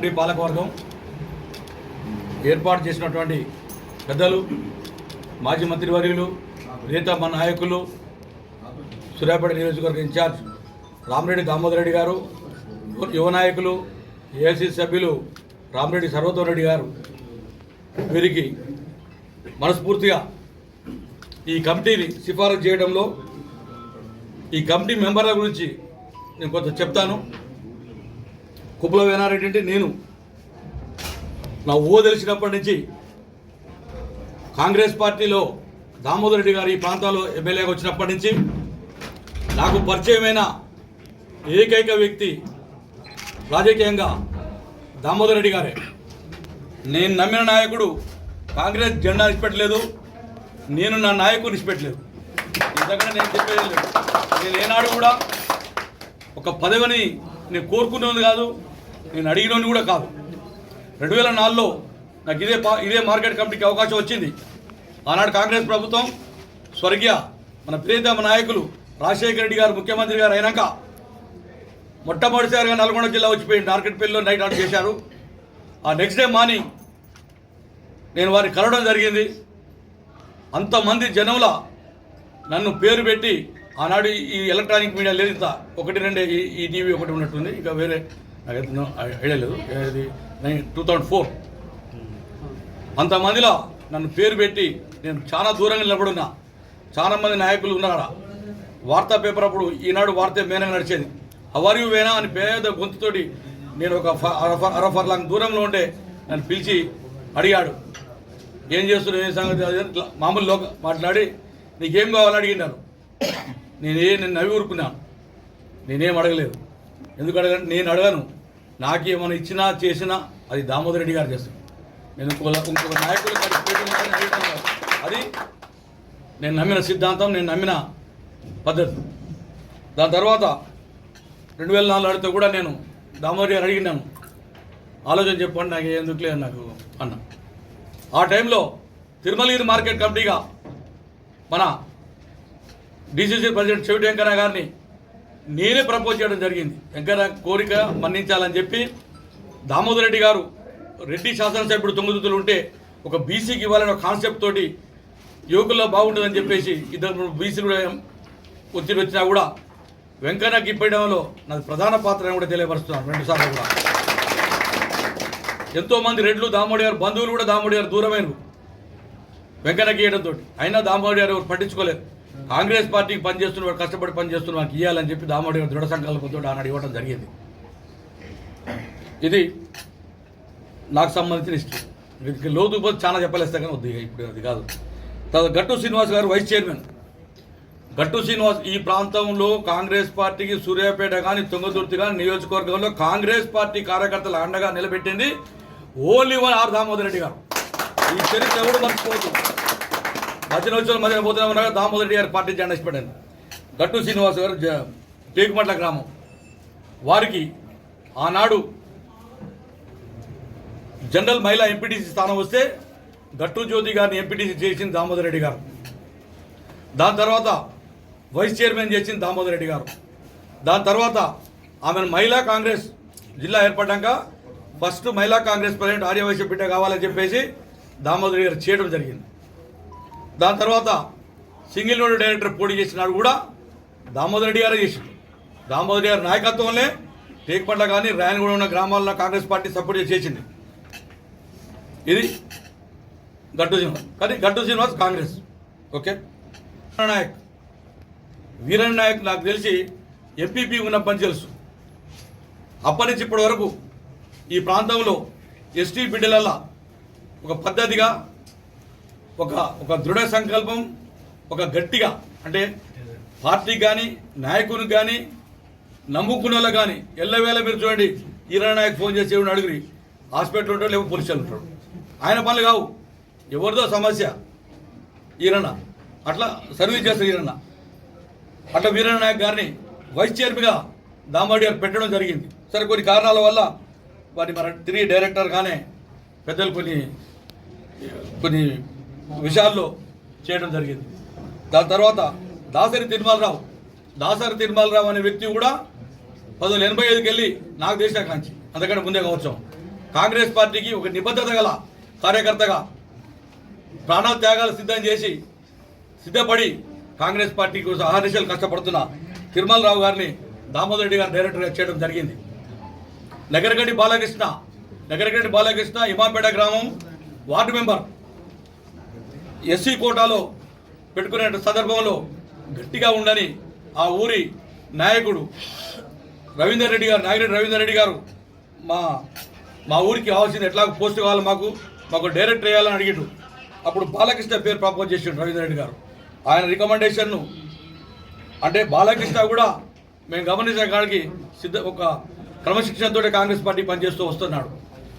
Party పాలకవర్గం ఏర్పాటు చేసినటువంటి పెద్దలు మాజీ మంత్రివర్యులు నేత మన నాయకులు సూర్యాపేట నియోజకవర్గ ఇన్ఛార్జ్ రామరెడ్డి దామోదర్ రెడ్డి గారు యువ- నాయకులు ఏసీ సభ్యులు రామరెడ్డి సర్వతో రెడ్డి గారు. వీరికి మనస్ఫూర్తిగా ఈ కమిటీని సిఫారసు చేయడంలో ఈ కమిటీ మెంబర్ల గురించి నేను కొంత చెప్తాను. కుప్పల వేనారెడ్డి అంటే నేను. నా ఊహ తెలిసినప్పటి నుంచి కాంగ్రెస్ పార్టీలో దామోదర్ రెడ్డి గారు ఈ ప్రాంతాల్లో ఎమ్మెల్యేగా వచ్చినప్పటి నుంచి నాకు పరిచయమైన ఏకైక వ్యక్తి రాజకీయంగా దామోదర్ రెడ్డి గారే. నేను నమ్మిన నాయకుడు కాంగ్రెస్ జెండా ఇచ్చిపెట్టలేదు నేను నా నాయకుడిని ఇచ్చిపెట్టలేదు ఇంతకన్నా నేను చెప్పేది లేదు. నేను ఏనాడు కూడా ఒక పదవిని నేను కోరుకునేది కాదు. నేను అడిగినోని కూడా కాదు. రెండు వేల నాలుగులో నాకు ఇదే పా ఇదే మార్కెట్ కమిటీకి అవకాశం వచ్చింది. ఆనాడు కాంగ్రెస్ ప్రభుత్వం స్వర్గీయ మన ప్రియతమ నాయకులు రాజశేఖర రెడ్డి గారు ముఖ్యమంత్రి గారు అయినాక మొట్టమొదటిసారిగా నల్గొండ జిల్లా వచ్చిపోయి నార్కెట్పల్లిలో నైట్ అవుట్ చేశారు. ఆ నెక్స్ట్ డే మార్నింగ్ నేను వారిని కలవడం జరిగింది. అంతమంది జనముల నన్ను పేరు పెట్టి ఆనాడు ఈ ఎలక్ట్రానిక్ మీడియా లేదు ఒకటి రెండే ఈ టీవీ ఒకటి ఉన్నట్టుంది. ఇంకా వేరే నాకైతే ఐడియా లేదు అది నైన్ టూ థౌజండ్ ఫోర్. అంతమందిలో నన్ను పేరు పెట్టి నేను చాలా దూరంగా నిలబడున్నా చాలా మంది నాయకులు ఉన్నారా? వార్తా పేపర్ అప్పుడు ఈనాడు వార్త మేనంగా నడిచేది. అవరియు వేనా అని పేద గొంతుతోటి నేను ఒక ఫ- లాంగ్ దూరంలో ఉండే నన్ను పిలిచి అడిగాడు. ఏం చేస్తున్నావు? ఏం సంగతి? అది మామూలు లోక మాట్లాడి నీకేం కావాలని అడిగినారు నేనే నేను నవ్వి ఊరుకున్నాను. నేనేం అడగలేదు. ఎందుకు అడగను? నేను అడగను. నాకేమైనా ఇచ్చినా చేసినా అది దామోదర్ రెడ్డి గారు చేస్తాను నేను ఇంకొక నాయకులు అది నేను నమ్మిన సిద్ధాంతం నేను నమ్మిన పద్ధతి. దాని తర్వాత రెండు వేల నాలుగు అడిగితే కూడా నేను దామోదర్ గారు అడిగినాను ఆలోచన చెప్పండి నాకు ఎందుకు లేదు నాకు అన్న. ఆ టైంలో తిరుమలగిరి మార్కెట్ కమిటీగా మన డీసీసీ ప్రెసిడెంట్ చెవిటి వెంకయ్య గారిని నేనే ప్రపోజ్ చేయడం జరిగింది. వెంకయ్య కోరిక మన్నించాలని చెప్పి దామోదర్ రెడ్డి గారు రెడ్డి శాసనసభ్యుడు తొమ్మిదితులు ఉంటే ఒక బీసీకి ఇవ్వాలనే ఒక కాన్సెప్ట్ తోటి యువకుల్లో బాగుంటుందని చెప్పేసి ఇద్దరు బీసీలు కూడా ఒత్తిడి వచ్చినా కూడా వెంకన్నకి ఇప్పడంలో నాది ప్రధాన పాత్ర అని కూడా తెలియపరుస్తున్నాను రెండుసార్లు కూడా. ఎంతోమంది రెడ్లు దామోడి గారు బంధువులు కూడా దామోడి గారు దూరమైన వెంకన్నకి ఇవ్వడంతో అయినా దామోడి గారు ఎవరు పట్టించుకోలేదు కాంగ్రెస్ పార్టీకి పనిచేస్తున్న కష్టపడి పనిచేస్తున్న వాళ్ళకి ఇవ్వాలని చెప్పి దామోడి దృఢ సంకల్పంతో ఆనాడు ఇవ్వడం జరిగింది. ఇది నాకు సంబంధించిన హిస్టరీ ఇది లోతు పోతే చాలా చెప్పలేస్తా కానీ వద్దు ఇప్పుడు అది కాదు. తర్వాత గట్టు శ్రీనివాస్ గారు వైస్ చైర్మన్. గట్టు శ్రీనివాస్ ఈ ప్రాంతంలో కాంగ్రెస్ పార్టీకి సూర్యాపేట కానీ తుంగతుర్తి కానీ నియోజకవర్గంలో కాంగ్రెస్ పార్టీ కార్యకర్తల అండగా నిలబెట్టింది only one R Damodar Reddy garu. ఈ చరిత్ర ఎవరు మర్చిపోతుంది మధ్యన వచ్చిన మధ్యన పోతూనే ఉండగా దామోదర్ రెడ్డి గారు పార్టీ జెండా పెట్టాను గట్టు శ్రీనివాస్ గారు జ- టేకుమట్ల గ్రామం. వారికి ఆనాడు జనరల్ మహిళా ఎంపీటీసీ స్థానం వస్తే గట్టు జ్యోతి గారిని ఎంపీటీసీ చేసింది దామోదర్ రెడ్డి గారు. దాని తర్వాత వైస్ చైర్మన్ చేసింది దామోదర్ రెడ్డి గారు. దాని తర్వాత ఆమెను మహిళా కాంగ్రెస్ జిల్లా ఏర్పడ్డాక ఫస్ట్ మహిళా కాంగ్రెస్ ప్రెసిడెంట్ ఆర్యవైశ్య బిడ్డ కావాలని చెప్పేసి దామోదర్ గారు చేయడం జరిగింది. దాని తర్వాత సింగిల్ నోడ్ డైరెక్టర్ పోటీ చేసినాడు కూడా దామోదర్ రెడ్డి గారే చేసిండు. దామోదర్ రెడ్డి గారి నాయకత్వంలోనే టేక్పట్ల కానీ రాయనగూడ ఉన్న గ్రామాల్లో కాంగ్రెస్ పార్టీ సపోర్ట్ చేసి చేసింది. ఇది గట్టు శ్రీనివాస్. కానీ గట్టు శ్రీనివాస్ కాంగ్రెస్. ఓకే? నాయక్. వీరన్ నాయక్ నాకు తెలిసి ఎంపీపీ పని తెలుసు. అప్పటి నుంచి ఇప్పటి వరకు ఈ ప్రాంతంలో ఎస్టీ బిడ్డలల్లా ఒక పద్ధతిగా ఒక ఒక దృఢ సంకల్పం ఒక గట్టిగా అంటే పార్టీకి కానీ నాయకునికి కానీ నమ్ముకున్న వాళ్ళకి కానీ ఎల్లవేళ మీరు చూడండి ఈరా నాయక్ ఫోన్ చేసి ఎవరిని అడుగురి హాస్పిటల్ ఉంటాడు లేకపోతే పోలీసులు ఉంటాడు. ఆయన పనులు కావు. ఎవరిదో సమస్య ఈరన్న అట్లా సర్వీస్ చేస్తారు ఈరన్న అట్లా వీరన్న నాయక్ గారిని వైస్ చైర్మన్గా దామాడి గారు పెట్టడం జరిగింది. సరే కొన్ని కారణాల వల్ల వారిని మన తిరిగి డైరెక్టర్గానే పెద్దలు కొన్ని కొన్ని విషయాల్లో చేయడం జరిగింది. దాని తర్వాత దాసరి తిరుమలరావు దాసరి తిరుమలరావు అనే వ్యక్తి కూడా పంతొమ్మిది ఎనభై ఐదుకి వెళ్ళి నాకు దేశ కాంచి అంతకంటే ముందే కావచ్చు. కాంగ్రెస్ పార్టీకి ఒక నిబద్ధత గల కార్యకర్తగా ప్రాణత్యాగాలు సిద్ధం చేసి సిద్ధపడి కాంగ్రెస్ పార్టీ కోసం అహర్నిశలు కష్టపడుతున్న తిరుమల రావు గారిని దామోదర్ రెడ్డి గారు డైరెక్టర్గా చేయడం జరిగింది. నగరగడ్డి బాలకృష్ణ నగరగడ్డి బాలకృష్ణ ఇమాపేట గ్రామం వార్డు మెంబర్ ఎస్సీ కోటాలో పెట్టుకునే సందర్భంలో గట్టిగా ఉండని ఆ ఊరి నాయకుడు రవీందర్ రెడ్డి గారు నాగిరెడ్డి రవీందర్ రెడ్డి గారు మా మా ఊరికి కావాల్సింది ఎట్లా పోస్ట్ కావాలి మాకు మాకు డైరెక్ట్ వేయాలని అడిగిండు. అప్పుడు బాలకృష్ణ పేరు ప్రపోజ్ చేసిండు రవీందర్ రెడ్డి గారు. ఆయన రికమెండేషన్ను అంటే బాలకృష్ణ కూడా మేము గమనించిన కాడికి సిద్ధ ఒక క్రమశిక్షణతో కాంగ్రెస్ పార్టీ పనిచేస్తూ వస్తున్నాడు.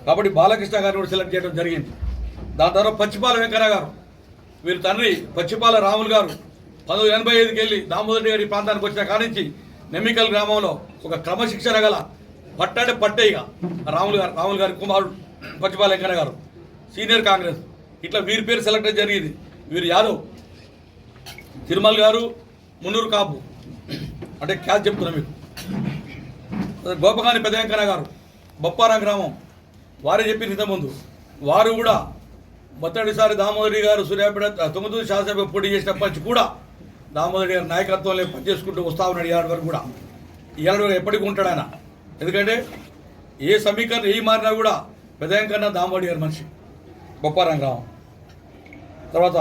కాబట్టి బాలకృష్ణ గారిని కూడా సెలెక్ట్ చేయడం జరిగింది. దాని తర్వాత పచ్చిపాల వెంకన్న గారు వీరి తండ్రి పచ్చిపాల రాములు గారు పంతొమ్మిది ఎనభై ఐదుకి వెళ్ళి దామోదర్ గారి ప్రాంతానికి వచ్చిన కానించి నెమ్మికల్ గ్రామంలో ఒక క్రమశిక్షణ గల పట్టంటే పట్టేయిగా రాములు గారు రాములు గారి కుమారుడు పచ్చిపాల వెంకన్న గారు సీనియర్ కాంగ్రెస్. ఇట్లా వీరి పేరు సెలెక్ట్ జరిగింది. వీరు యాదవ్ తిరుమల గారు మున్నూరు కాపు. అంటే క్యాచ్ చెప్తున్నా మీకు. గోపకాని పెద్ద వెంకన్న గారు బొప్పారా గ్రామం. వారే చెప్పిన ఇంతకుముందు. వారు కూడా మొదటిసారి దామోదరి గారు సూర్యాపేట తొమ్మిది శాసనసభ పోటీ చేసినప్పటి నుంచి కూడా దామోదరి గారి నాయకత్వంలో పనిచేసుకుంటూ వస్తా ఉన్నాడు ఇవాళ వరకు కూడా. ఇవాళ వరకు ఎప్పటికీ ఉంటాడు ఆయన. ఎందుకంటే ఏ సమీకరణ ఏ మారినా కూడా పెదయం కన్నా దామోదరి గారు మనిషి. గొప్ప గ్రామం. తర్వాత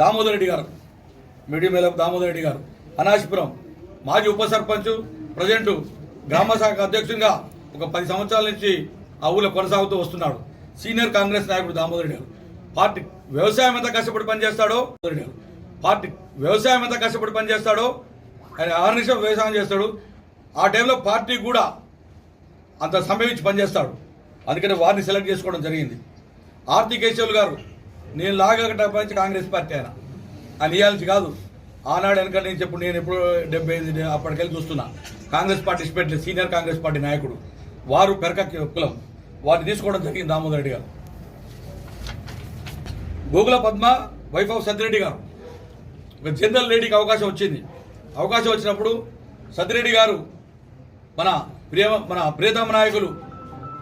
దామోదర్ రెడ్డి గారు మీడియం మేలకు దామోదర్ రెడ్డి గారు అనాశపురం మాజీ ఉప సర్పంచ్ ప్రజెంట్ గ్రామ శాఖ అధ్యక్షునిగా ఒక పది సంవత్సరాల నుంచి ఆ ఊళ్ళో కొనసాగుతూ వస్తున్నాడు. సీనియర్ కాంగ్రెస్ నాయకుడు దామోదర్ రెడ్డి గారు. పార్టీ వ్యవసాయం ఎంత కష్టపడి పనిచేస్తాడో? పార్టీ వ్యవసాయం ఎంత కష్టపడి పనిచేస్తాడో? ఆయన ఆర్నిషం వ్యవసాయం చేస్తాడు. ఆ టైంలో పార్టీ కూడా అంత సమయం ఇచ్చి పనిచేస్తాడు. అందుకని వారిని సెలెక్ట్ చేసుకోవడం జరిగింది. ఆర్తి కేశవులు గారు నేను లాగట నుంచి కాంగ్రెస్ పార్టీ ఆయన. ఆయన ఇవ్వాల్సి కాదు. ఆనాడు వెనక నేను చెప్పు నేను ఎప్పుడు డెబ్బై ఐదు అప్పటికెళ్ళి చూస్తున్నా. కాంగ్రెస్ పార్టీ స్పెట్లే సీనియర్ కాంగ్రెస్ పార్టీ నాయకుడు. వారు పెరక కులం. వారిని తీసుకోవడం జరిగింది దామోదర్ రెడ్డి గారు. Gogula Padma wife of Satya Reddy garu. ఒక జనరల్ లేడీకి అవకాశం వచ్చింది. అవకాశం వచ్చినప్పుడు సత్యరెడ్డి గారు మన ప్రియ మన ప్రియతమ నాయకులు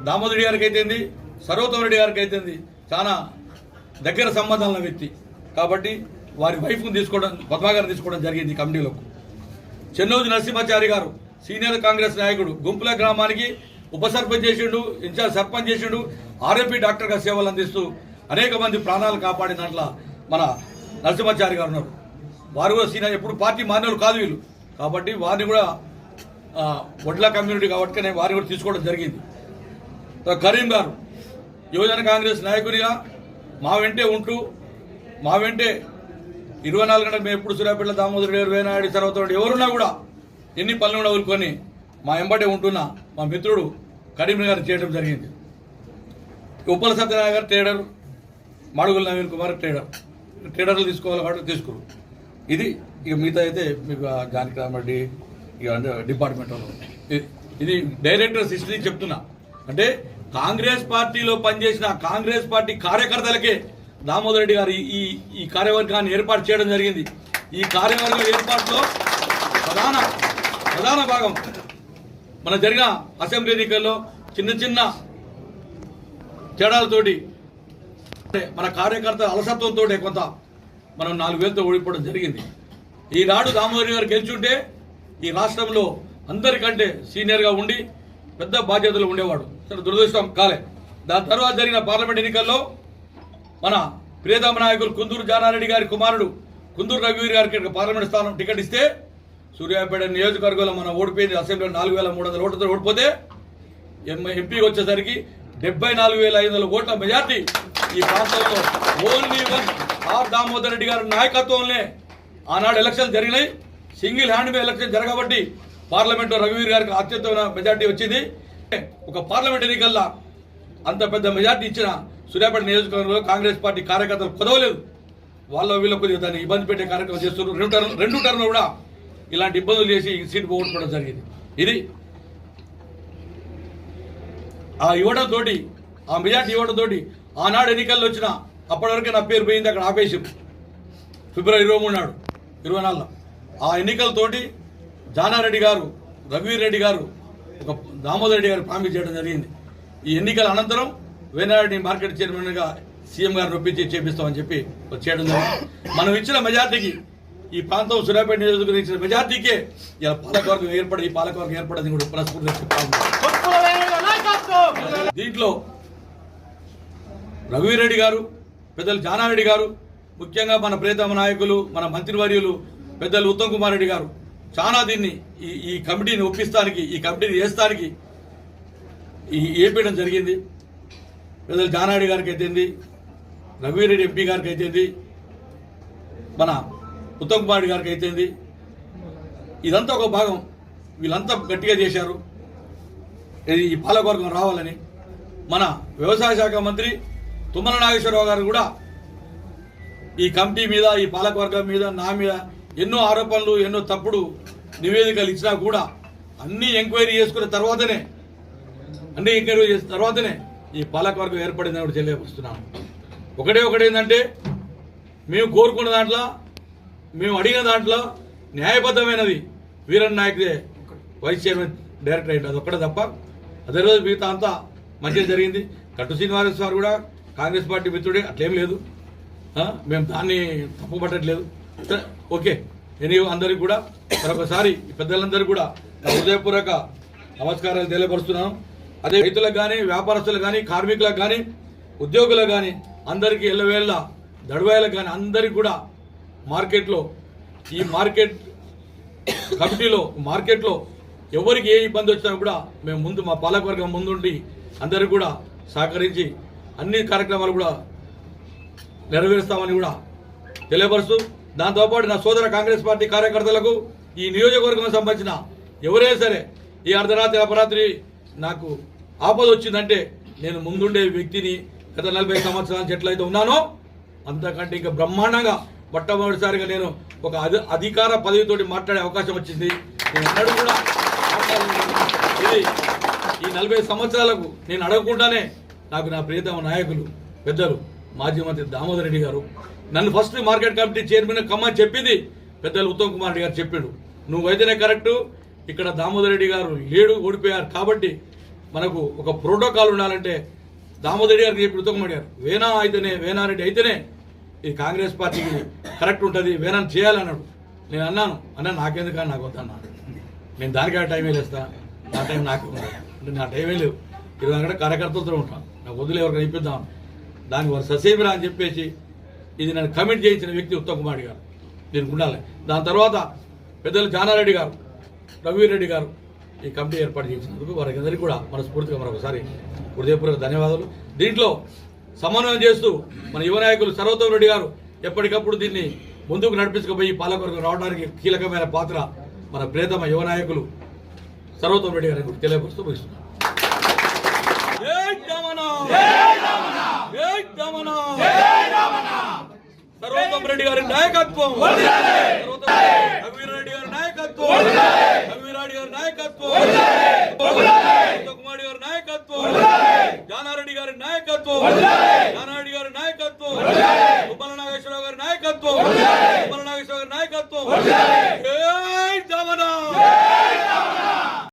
దామోదరి గారికి అయితేంది సర్వోత్తమ రెడ్డి గారికి అయితేంది చాలా దగ్గర సంబంధాల వ్యక్తి. కాబట్టి వారి వైఫ్ను తీసుకోవడం పద్మాగారిని తీసుకోవడం జరిగింది ఈ కమిటీలోకి చెన్నోజు నరసింహాచారి గారు సీనియర్ కాంగ్రెస్ నాయకుడు గుంపుల గ్రామానికి ఉప సర్పంచ్ చేసిండు ఇన్ఛార్జ్ సర్పంచ్ చేసిండు ఆర్ఎంపీ డాక్టర్గా సేవలు అందిస్తూ అనేక మంది ప్రాణాలు కాపాడిన దాంట్లో మన నరసింహాచారి గారు ఉన్నారు. వారు కూడా సీనియర్ ఎప్పుడు పార్టీ మారినోళ్ళు కాదు వీళ్ళు. కాబట్టి వారిని కూడా వడ్ల కమ్యూనిటీ కాబట్టి నేను వారిని కూడా తీసుకోవడం జరిగింది. కరీం గారు యువజన కాంగ్రెస్ నాయకునిగా మా వెంటే ఉంటూ మా వెంటే ఇరవై నాలుగు గంటలకు మేము ఎప్పుడు సూర్యాపేట దామోదరుడు గారు వేనాయుడు తర్వాత ఎవరున్నా కూడా ఎన్ని పనులు కూడా వదులుకొని మా ఎంబటే ఉంటున్న మా మిత్రుడు కరీంనగర్ చేయడం జరిగింది. ఉప్పల సత్యనారాయణ గారు తేడారు మాడుగుల నవీన్ కుమార్ ట్రేడర్ ట్రేడర్లు తీసుకోవాలి కాబట్టి తీసుకోరు. ఇది ఇక మిగతా అయితే మీకు జానకి రామరెడ్డి ఇక అంటే డిపార్ట్మెంట్ ఇది డైరెక్టర్స్ హిస్టరీ చెప్తున్నా. అంటే కాంగ్రెస్ పార్టీలో పనిచేసిన కాంగ్రెస్ పార్టీ కార్యకర్తలకే దామోదర్ రెడ్డి గారు ఈ- ఈ కార్యవర్గాన్ని ఏర్పాటు చేయడం జరిగింది. ఈ కార్యవర్గం ఏర్పాటులో ప్రధాన ప్రధాన భాగం మన జరిగిన అసెంబ్లీ ఎన్నికల్లో చిన్న చిన్న తేడాలతోటి మన కార్యకర్త అలసత్వంతో కొంత మనం నాలుగు వేలతో ఓడిపోవడం జరిగింది. ఈనాడు దామోదరి గారు గెలిచుంటే ఈ రాష్ట్రంలో అందరికంటే సీనియర్గా ఉండి పెద్ద బాధ్యతలు ఉండేవాడు. సరే దురదృష్టం కాలే. దాని తర్వాత జరిగిన పార్లమెంట్ ఎన్నికల్లో మన ప్రియతమ నాయకులు కుందూరు జానారెడ్డి గారి కుమారుడు కుందూరు రఘువీర్ గారికి పార్లమెంట్ స్థానం టికెట్ ఇస్తే సూర్యాపేట నియోజకవర్గంలో మనం ఓడిపోయింది అసెంబ్లీలో నాలుగు వేల మూడు వందల ఓట్లతో ఓడిపోతే ఎం- ఎంపీ వచ్చేసరికి డెబ్బై నాలుగు వేల ఐదు వందల ఓట్ల మెజార్టీ ఈ ప్రాంతంలో only one R Damodar Reddy గారి నాయకత్వంలోనే ఆనాడు ఎలక్షన్ జరిగినాయి. సింగిల్ హ్యాండ్ మీద ఎలక్షన్ జరగబట్టి పార్లమెంట్లో రఘువీర్ గారికి అత్యుత్తమైన మెజార్టీ వచ్చింది. ఒక పార్లమెంట్ ఎన్నికల్లో అంత పెద్ద మెజార్టీ ఇచ్చిన సూర్యాపేట నియోజకవర్గంలో కాంగ్రెస్ పార్టీ కార్యకర్తలు కుదవలేదు. వాళ్ళ వీళ్ళ కొద్దిగా దాన్ని ఇబ్బంది పెట్టే కార్యక్రమం చేస్తున్నారు. రెండు టర్న్ రెండు టర్న్లు కూడా ఇలాంటి ఇబ్బందులు చేసి ఈ పోగొట్టుకోవడం జరిగింది. ఇది ఆ ఇవ్వడం తోటి ఆ మెజార్టీ ఇవ్వడం తోటి ఆనాడు ఎన్నికల్లో వచ్చిన అప్పటివరకు నా పేరు పోయింది అక్కడ ఆపేసి ఫిబ్రవరి ఇరవై మూడు నాడు ఇరవై నాలుగులో. ఆ ఎన్నికలతోటి జానారెడ్డి గారు రఘువీర్ రెడ్డి గారు ఒక దామోదర్ రెడ్డి గారు ప్రామిస్ చేయడం జరిగింది. ఈ ఎన్నికల అనంతరం వేనారెడ్డి మార్కెట్ చైర్మన్గా సీఎం గారు రొప్పించి చేపిస్తామని చెప్పి చేయడం జరిగింది. మనం ఇచ్చిన మెజార్టీకి ఈ ప్రాంతం సూర్యాపేట నియోజకవర్గం ఇచ్చిన మెజార్టీకే ఇలా పాలకవర్గం ఏర్పడి ఈ పాలకవర్గం ఏర్పడింది కూడా మనస్ఫూర్తిగా చెప్పాలి. దీంట్లో రఘువీరెడ్డి గారు పెద్దలు జానారెడ్డి గారు ముఖ్యంగా మన ప్రియతమ నాయకులు మన మంత్రివర్యులు పెద్దలు ఉత్తమ్ కుమార్ రెడ్డి గారు. చాలా దీన్ని ఈ ఈ కమిటీని ఒప్పిస్తానికి ఈ కమిటీని వేస్తానికి ఈ ఏపీయడం జరిగింది. పెద్దలు జానారెడ్డి గారికి అయితేంది రఘువీరెడ్డి ఎంపీ గారికి అయితేంది మన ఉత్తమ్ కుమార్ రెడ్డి గారికి అయితేంది. ఇదంతా ఒక భాగం. వీళ్ళంతా గట్టిగా చేశారు. ఈ పాలకవర్గం రావాలని మన వ్యవసాయ శాఖ మంత్రి తుమ్మల నాగేశ్వరరావు గారు కూడా ఈ కమిటీ మీద ఈ పాలకవర్గం మీద నా మీద ఎన్నో ఆరోపణలు ఎన్నో తప్పుడు నివేదికలు ఇచ్చినా కూడా అన్ని ఎంక్వైరీ చేసుకున్న తర్వాతనే అన్ని ఎంక్వైరీ చేసిన తర్వాతనే ఈ పాలకవర్గం ఏర్పడిందని కూడా తెలియపరుస్తున్నాను ఒకటే ఒకటి ఏంటంటే మేము కోరుకున్న దాంట్లో మేము అడిగిన దాంట్లో న్యాయబద్ధమైనది వీరన్ నాయక్దే వైస్ చైర్మన్ డైరెక్టర్ అయింది ఒక్కటే తప్ప అదే రోజు మిగతా అంతా మంచిగా జరిగింది. కట్టు శ్రీనివాస గారు కూడా కాంగ్రెస్ పార్టీ మిత్రుడే అట్లేం లేదు. మేము దాన్ని తప్పు పట్టట్లేదు. ఓకే. నేను అందరికి కూడా మరొకసారి పెద్దలందరూ కూడా హృదయపూర్వక నమస్కారాలు తెలియపరుస్తున్నాను. అదే రైతులకు కానీ వ్యాపారస్తులకు కానీ కార్మికులకు కానీ ఉద్యోగులకు కానీ అందరికీ ఎల్లవేళ్ళ దడవాయలకు కానీ అందరికీ కూడా మార్కెట్లో ఈ మార్కెట్ కమిటీలో మార్కెట్లో ఎవరికి ఏ ఇబ్బంది వచ్చినా కూడా మేము ముందు మా పాలకవర్గం ముందుండి అందరూ కూడా సహకరించి అన్ని కార్యక్రమాలు కూడా నెరవేరుస్తామని కూడా తెలియపరుస్తూ దాంతోపాటు నా సోదర కాంగ్రెస్ పార్టీ కార్యకర్తలకు ఈ నియోజకవర్గం సంబంధించిన ఎవరైనా సరే ఈ అర్ధరాత్రి అపరాత్రి నాకు ఆపద వచ్చిందంటే నేను ముందుండే వ్యక్తిని గత నలభై సంవత్సరాల చెట్లయితే ఉన్నానో అంతకంటే ఇంకా బ్రహ్మాండంగా మొట్టమొదటిసారిగా నేను ఒక అధి అధికార పదవితోటి మాట్లాడే అవకాశం వచ్చింది. నేను అన్నాడు కూడా ఇది ఈ నలభై సంవత్సరాలకు నేను అడగకుండానే నాకు నా ప్రియతమ నాయకులు పెద్దలు మాజీ మంత్రి దామోదర్ రెడ్డి గారు నన్ను ఫస్ట్ మార్కెట్ కమిటీ చైర్మన్ కమ్మని చెప్పింది పెద్దలు ఉత్తమ్ కుమార్ రెడ్డి గారు చెప్పాడు. నువ్వైతేనే కరెక్టు ఇక్కడ దామోదర్ రెడ్డి గారు లేడు ఓడిపోయారు కాబట్టి మనకు ఒక ప్రోటోకాల్ ఉండాలంటే దామోదర్ రెడ్డి గారికి చెప్పి ఉత్తమ్ కుమార్ గారు వేనా అయితేనే వేనారెడ్డి అయితేనే ఈ కాంగ్రెస్ పార్టీకి కరెక్ట్ ఉంటుంది వేనా చేయాలన్నాడు. నేను అన్నాను అన్నా నాకెందుకని నాకు వద్దన్నాడు నేను దానికే టైం వేలేస్తాను నా టైం నాకు అంటే నా టైమే లేవు ఇరవై గంటల కార్యకర్తలతో ఉంటాను నాకు వదిలే ఎవరికి ఇప్పిద్దాం. దానికి వారు ససేమిరా అని చెప్పేసి ఇది నన్ను కమిట్ చేయించిన వ్యక్తి ఉత్తమ్ కుమార్ గారు. దీనికి ఉండాలి. దాని తర్వాత పెద్దలు జానారెడ్డి గారు రఘువీరెడ్డి గారు ఈ కమిటీ ఏర్పాటు చేసినందుకు వారికి కూడా మనస్ఫూర్తిగా మరొకసారి హృదయపూర్వక ధన్యవాదాలు. దీంట్లో సమన్వయం చేస్తూ మన యువ నాయకులు సర్వోత్తమ్ రెడ్డి గారు ఎప్పటికప్పుడు దీన్ని ముందుకు నడిపించకపోయి పాలకవర్గం రావడానికి కీలకమైన పాత్ర మన ప్రేతమ యువ నాయకులు సర్వోత్తమ్ రెడ్డి గారికి తెలియపరుస్తూ ముగిస్తున్నాను జై రమణ! జై రమణ! సర్వోత్తమ్ రెడ్డి గారి నాయకత్వం సర్వోత్తమ్ రఘువీర్ రెడ్డి గారి నాయకత్వం రఘువీర్ రెడ్డి గారి నాయకత్వం ఉత్తమ్ కుమార్ గారి నాయకత్వం జానారెడ్డి గారి నాయకత్వం జానారెడ్డి గారి నాయకత్వం ఉప్పల నాగేశ్వరరావు గారి నాయకత్వం ఉప్పల నాగేశ్వరరావు గారి నాయకత్వం